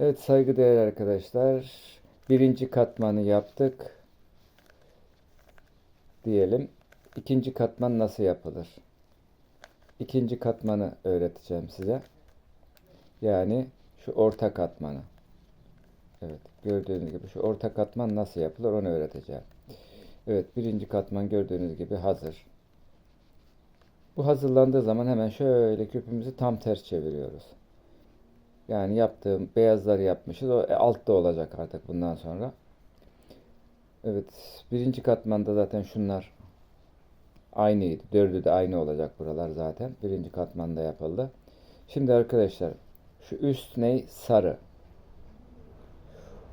Evet saygıdeğer arkadaşlar. Birinci katmanı yaptık. Diyelim. İkinci katman nasıl yapılır? İkinci katmanı öğreteceğim size. Yani şu orta katmanı. Evet gördüğünüz gibi şu orta katman nasıl yapılır onu öğreteceğim. Evet birinci katman gördüğünüz gibi hazır. Bu hazırlandığı zaman hemen şöyle küpümüzü tam ters çeviriyoruz. Yani yaptığım beyazları yapmışız. O e, altta olacak artık bundan sonra. Evet. Birinci katmanda zaten şunlar aynıydı. Dördü de aynı olacak buralar zaten. Birinci katmanda yapıldı. Şimdi arkadaşlar şu üst ney? Sarı.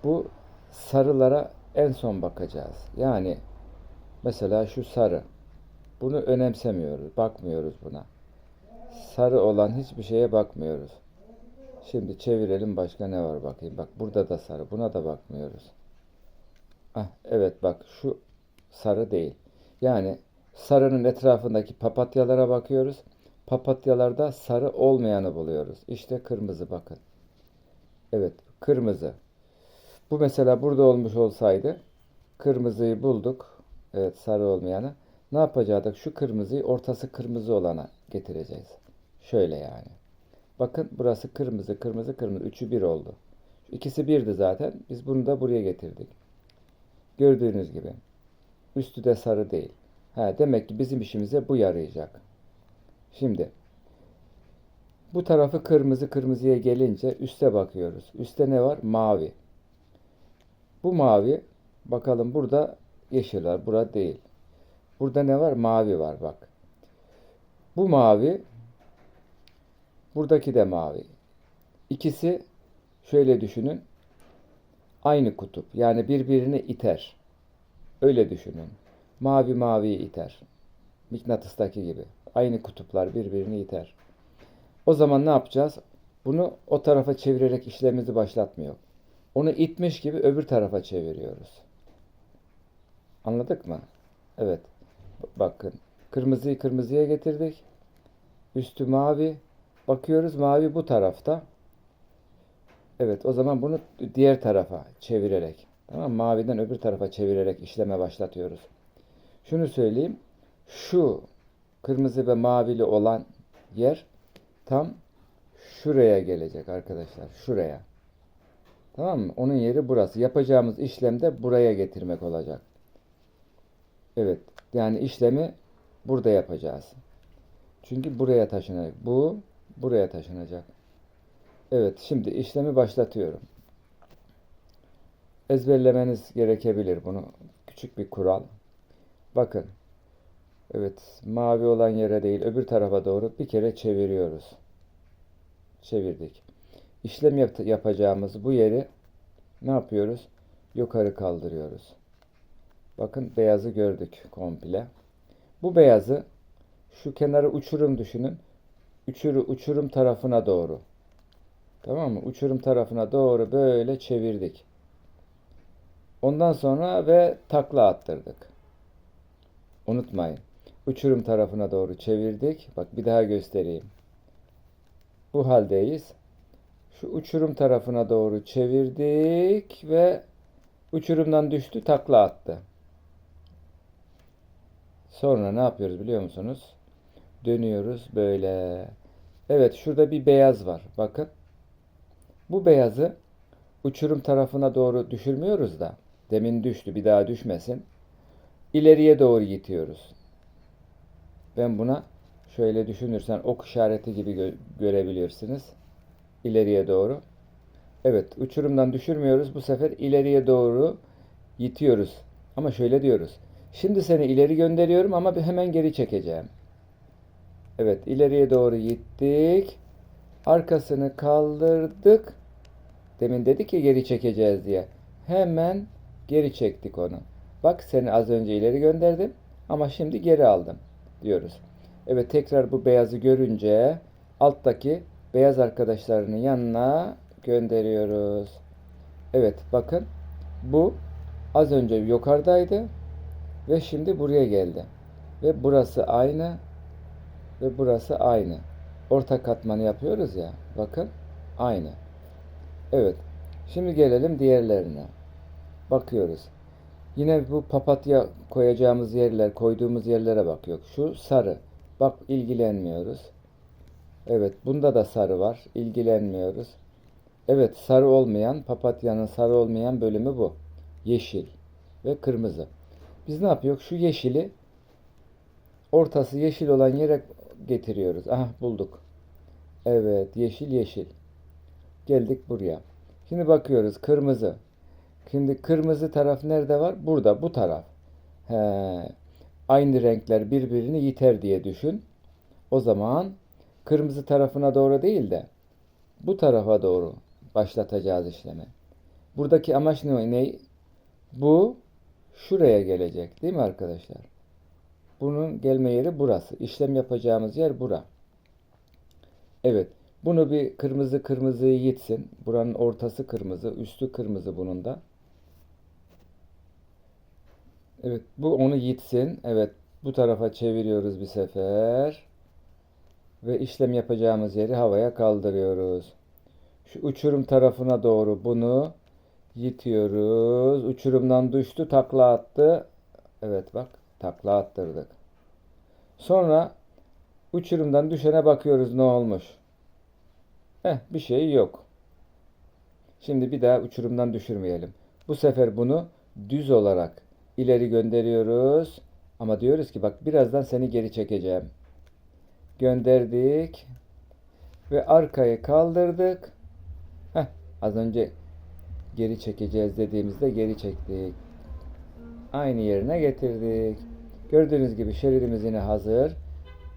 Bu sarılara en son bakacağız. Yani mesela şu sarı. Bunu önemsemiyoruz. Bakmıyoruz buna. Sarı olan hiçbir şeye bakmıyoruz. Şimdi çevirelim başka ne var bakayım. Bak burada da sarı. Buna da bakmıyoruz. Ah, evet bak şu sarı değil. Yani sarının etrafındaki papatyalara bakıyoruz. Papatyalarda sarı olmayanı buluyoruz. İşte kırmızı bakın. Evet kırmızı. Bu mesela burada olmuş olsaydı kırmızıyı bulduk. Evet sarı olmayanı. Ne yapacaktık? Şu kırmızıyı ortası kırmızı olana getireceğiz. Şöyle yani. Bakın burası kırmızı, kırmızı, kırmızı. Üçü bir oldu. İkisi birdi zaten. Biz bunu da buraya getirdik. Gördüğünüz gibi. Üstü de sarı değil. Ha, demek ki bizim işimize bu yarayacak. Şimdi bu tarafı kırmızı kırmızıya gelince üste bakıyoruz. Üste ne var? Mavi. Bu mavi bakalım burada yeşil var. Burada değil. Burada ne var? Mavi var bak. Bu mavi buradaki de mavi. İkisi şöyle düşünün. Aynı kutup. Yani birbirini iter. Öyle düşünün. Mavi maviyi iter. Mıknatıstaki gibi. Aynı kutuplar birbirini iter. O zaman ne yapacağız? Bunu o tarafa çevirerek işlemimizi başlatmıyor. Onu itmiş gibi öbür tarafa çeviriyoruz. Anladık mı? Evet. Bakın. Kırmızıyı kırmızıya getirdik. Üstü mavi. Bakıyoruz mavi bu tarafta. Evet o zaman bunu diğer tarafa çevirerek. Tamam Maviden öbür tarafa çevirerek işleme başlatıyoruz. Şunu söyleyeyim. Şu kırmızı ve mavili olan yer tam şuraya gelecek arkadaşlar. Şuraya. Tamam mı? Onun yeri burası. Yapacağımız işlem de buraya getirmek olacak. Evet. Yani işlemi burada yapacağız. Çünkü buraya taşınacak. Bu buraya taşınacak. Evet. Şimdi işlemi başlatıyorum. Ezberlemeniz gerekebilir bunu. Küçük bir kural. Bakın. Evet. Mavi olan yere değil öbür tarafa doğru bir kere çeviriyoruz. Çevirdik. İşlem yap yapacağımız bu yeri ne yapıyoruz? Yukarı kaldırıyoruz. Bakın beyazı gördük komple. Bu beyazı şu kenarı uçurum düşünün. Uçuru, uçurum tarafına doğru. Tamam mı? Uçurum tarafına doğru böyle çevirdik. Ondan sonra ve takla attırdık. Unutmayın. Uçurum tarafına doğru çevirdik. Bak bir daha göstereyim. Bu haldeyiz. Şu uçurum tarafına doğru çevirdik ve uçurumdan düştü takla attı. Sonra ne yapıyoruz biliyor musunuz? Dönüyoruz böyle. Evet şurada bir beyaz var. Bakın. Bu beyazı uçurum tarafına doğru düşürmüyoruz da. Demin düştü bir daha düşmesin. İleriye doğru itiyoruz. Ben buna şöyle düşünürsen ok işareti gibi gö görebilirsiniz. İleriye doğru. Evet uçurumdan düşürmüyoruz. Bu sefer ileriye doğru itiyoruz. Ama şöyle diyoruz. Şimdi seni ileri gönderiyorum ama hemen geri çekeceğim. Evet ileriye doğru gittik. Arkasını kaldırdık. Demin dedik ki geri çekeceğiz diye. Hemen geri çektik onu. Bak seni az önce ileri gönderdim ama şimdi geri aldım diyoruz. Evet tekrar bu beyazı görünce alttaki beyaz arkadaşlarının yanına gönderiyoruz. Evet bakın bu az önce yukarıdaydı ve şimdi buraya geldi. Ve burası aynı ve burası aynı. Orta katmanı yapıyoruz ya. Bakın aynı. Evet. Şimdi gelelim diğerlerine. Bakıyoruz. Yine bu papatya koyacağımız yerler, koyduğumuz yerlere bakıyor. Şu sarı. Bak ilgilenmiyoruz. Evet, bunda da sarı var. İlgilenmiyoruz. Evet, sarı olmayan, papatyanın sarı olmayan bölümü bu. Yeşil ve kırmızı. Biz ne yapıyoruz? Şu yeşili ortası yeşil olan yere getiriyoruz. Aha bulduk. Evet, yeşil yeşil. Geldik buraya. Şimdi bakıyoruz kırmızı. Şimdi kırmızı taraf nerede var? Burada, bu taraf. He, aynı renkler birbirini yiter diye düşün. O zaman kırmızı tarafına doğru değil de bu tarafa doğru başlatacağız işlemi. Buradaki amaç ne? ne? Bu şuraya gelecek değil mi arkadaşlar? Bunun gelme yeri burası. İşlem yapacağımız yer bura. Evet. Bunu bir kırmızı kırmızıyı yitsin. Buranın ortası kırmızı, üstü kırmızı bunun da. Evet, bu onu yitsin. Evet, bu tarafa çeviriyoruz bir sefer. Ve işlem yapacağımız yeri havaya kaldırıyoruz. Şu uçurum tarafına doğru bunu yitiyoruz. Uçurumdan düştü, takla attı. Evet bak, takla attırdık. Sonra uçurumdan düşene bakıyoruz ne olmuş. Heh, bir şey yok. Şimdi bir daha uçurumdan düşürmeyelim. Bu sefer bunu düz olarak ileri gönderiyoruz. Ama diyoruz ki bak birazdan seni geri çekeceğim. Gönderdik. Ve arkayı kaldırdık. Heh, az önce geri çekeceğiz dediğimizde geri çektik. Aynı yerine getirdik. Gördüğünüz gibi şeridimiz yine hazır.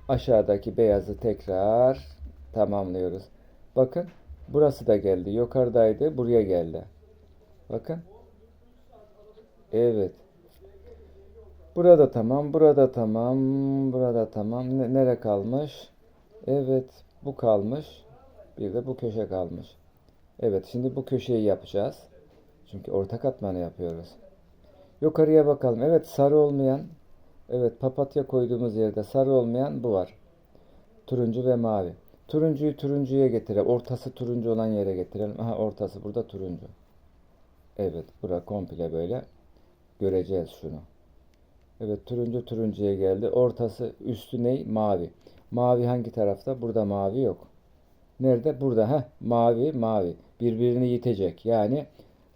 Aşağıdaki beyazı tekrar tamamlıyoruz. Bakın burası da geldi. Yukarıdaydı. Buraya geldi. Bakın. Evet. Burada tamam. Burada tamam. Burada tamam. Ne, nere kalmış? Evet. Bu kalmış. Bir de bu köşe kalmış. Evet. Şimdi bu köşeyi yapacağız. Çünkü orta katmanı yapıyoruz. Yukarıya bakalım. Evet. Sarı olmayan. Evet. Papatya koyduğumuz yerde sarı olmayan bu var. Turuncu ve mavi. Turuncuyu turuncuya getirelim. Ortası turuncu olan yere getirelim. Aha ortası burada turuncu. Evet bura komple böyle. Göreceğiz şunu. Evet turuncu turuncuya geldi. Ortası üstü ne? Mavi. Mavi hangi tarafta? Burada mavi yok. Nerede? Burada. Heh, mavi mavi. Birbirini yitecek. Yani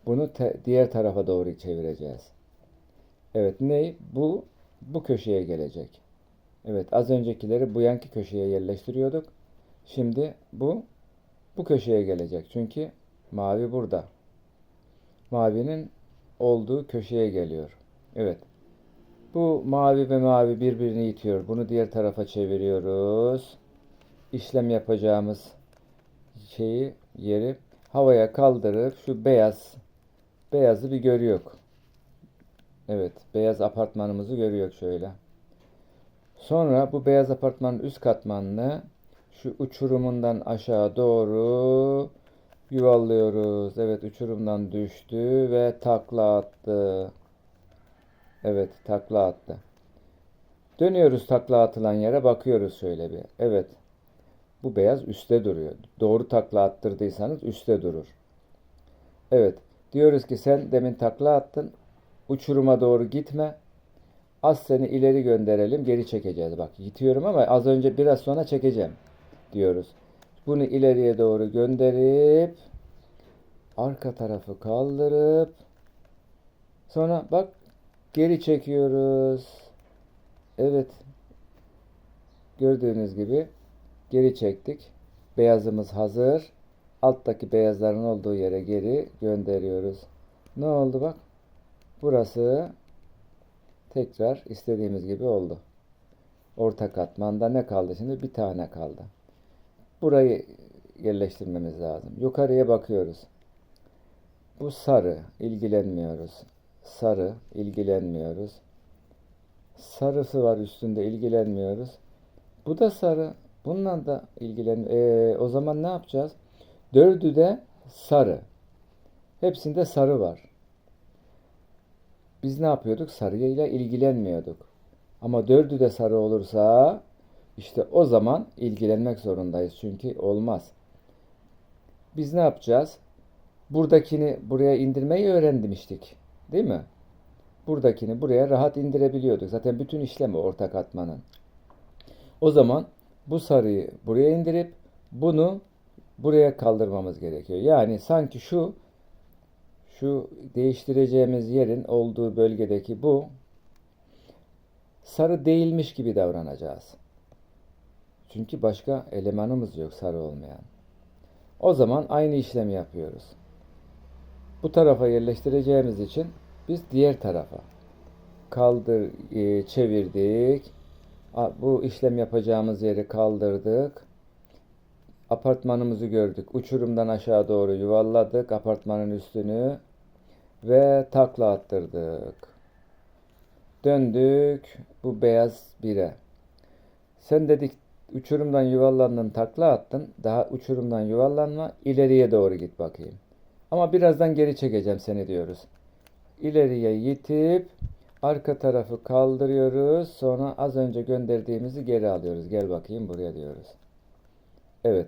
bunu diğer tarafa doğru çevireceğiz. Evet ne? Bu bu köşeye gelecek. Evet az öncekileri bu yanki köşeye yerleştiriyorduk. Şimdi bu bu köşeye gelecek. Çünkü mavi burada. Mavinin olduğu köşeye geliyor. Evet. Bu mavi ve mavi birbirini itiyor. Bunu diğer tarafa çeviriyoruz. İşlem yapacağımız şeyi yeri havaya kaldırıp şu beyaz beyazı bir görüyor. Evet, beyaz apartmanımızı görüyor şöyle. Sonra bu beyaz apartmanın üst katmanını şu uçurumundan aşağı doğru yuvallıyoruz. Evet uçurumdan düştü ve takla attı. Evet takla attı. Dönüyoruz takla atılan yere bakıyoruz şöyle bir. Evet. Bu beyaz üstte duruyor. Doğru takla attırdıysanız üstte durur. Evet. Diyoruz ki sen demin takla attın. Uçuruma doğru gitme. Az seni ileri gönderelim. Geri çekeceğiz. Bak yitiyorum ama az önce biraz sonra çekeceğim diyoruz. Bunu ileriye doğru gönderip arka tarafı kaldırıp sonra bak geri çekiyoruz. Evet. Gördüğünüz gibi geri çektik. Beyazımız hazır. Alttaki beyazların olduğu yere geri gönderiyoruz. Ne oldu bak? Burası tekrar istediğimiz gibi oldu. Orta katmanda ne kaldı şimdi? Bir tane kaldı. Burayı yerleştirmemiz lazım. Yukarıya bakıyoruz. Bu sarı, ilgilenmiyoruz. Sarı, ilgilenmiyoruz. Sarısı var üstünde, ilgilenmiyoruz. Bu da sarı. Bununla da ilgilen. Ee, o zaman ne yapacağız? Dördü de sarı. Hepsinde sarı var. Biz ne yapıyorduk? Sarıyla ilgilenmiyorduk. Ama dördü de sarı olursa işte o zaman ilgilenmek zorundayız çünkü olmaz. Biz ne yapacağız? buradakini buraya indirmeyi öğrenmiştik. Değil mi? Buradakini buraya rahat indirebiliyorduk. Zaten bütün işlemi orta katmanın. O zaman bu sarıyı buraya indirip bunu buraya kaldırmamız gerekiyor. Yani sanki şu şu değiştireceğimiz yerin olduğu bölgedeki bu sarı değilmiş gibi davranacağız. Çünkü başka elemanımız yok sarı olmayan. O zaman aynı işlemi yapıyoruz. Bu tarafa yerleştireceğimiz için biz diğer tarafa kaldır e, çevirdik. Bu işlem yapacağımız yeri kaldırdık. Apartmanımızı gördük. Uçurumdan aşağı doğru yuvarladık apartmanın üstünü ve takla attırdık. Döndük bu beyaz bire. Sen dedik uçurumdan yuvarlandın takla attın. Daha uçurumdan yuvarlanma ileriye doğru git bakayım. Ama birazdan geri çekeceğim seni diyoruz. İleriye yitip arka tarafı kaldırıyoruz. Sonra az önce gönderdiğimizi geri alıyoruz. Gel bakayım buraya diyoruz. Evet.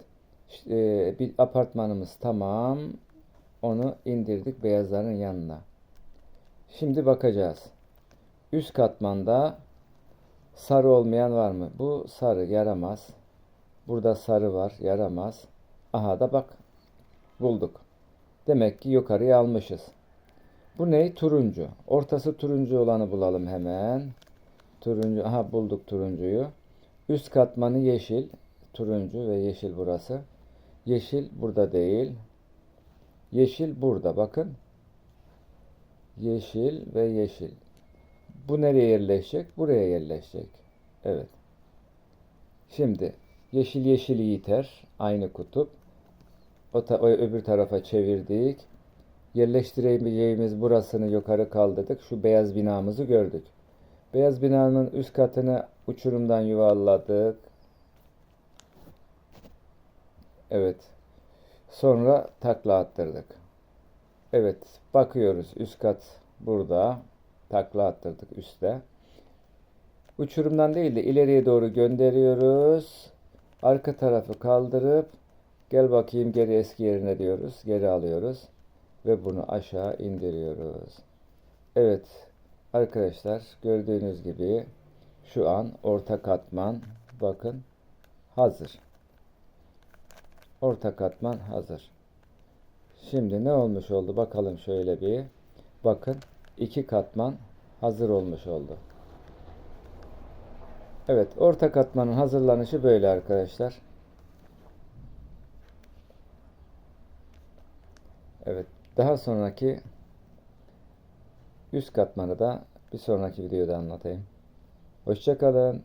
İşte, bir apartmanımız tamam. Onu indirdik beyazların yanına. Şimdi bakacağız. Üst katmanda sarı olmayan var mı? Bu sarı yaramaz. Burada sarı var yaramaz. Aha da bak bulduk. Demek ki yukarıya almışız. Bu ne? Turuncu. Ortası turuncu olanı bulalım hemen. Turuncu. Aha bulduk turuncuyu. Üst katmanı yeşil. Turuncu ve yeşil burası. Yeşil burada değil. Yeşil burada bakın. Yeşil ve yeşil. Bu nereye yerleşecek? Buraya yerleşecek. Evet. Şimdi yeşil yeşili yiter. Aynı kutup. O, ta- o öbür tarafa çevirdik. Yerleştireceğimiz burasını yukarı kaldırdık. Şu beyaz binamızı gördük. Beyaz binanın üst katını uçurumdan yuvarladık. Evet. Sonra takla attırdık. Evet. Bakıyoruz. Üst kat burada. Takla attırdık üstte. Uçurumdan değil de ileriye doğru gönderiyoruz. Arka tarafı kaldırıp gel bakayım geri eski yerine diyoruz. Geri alıyoruz ve bunu aşağı indiriyoruz. Evet arkadaşlar gördüğünüz gibi şu an orta katman bakın hazır. Orta katman hazır. Şimdi ne olmuş oldu bakalım şöyle bir. Bakın iki katman hazır olmuş oldu. Evet orta katmanın hazırlanışı böyle arkadaşlar. Evet daha sonraki üst katmanı da bir sonraki videoda anlatayım. Hoşçakalın.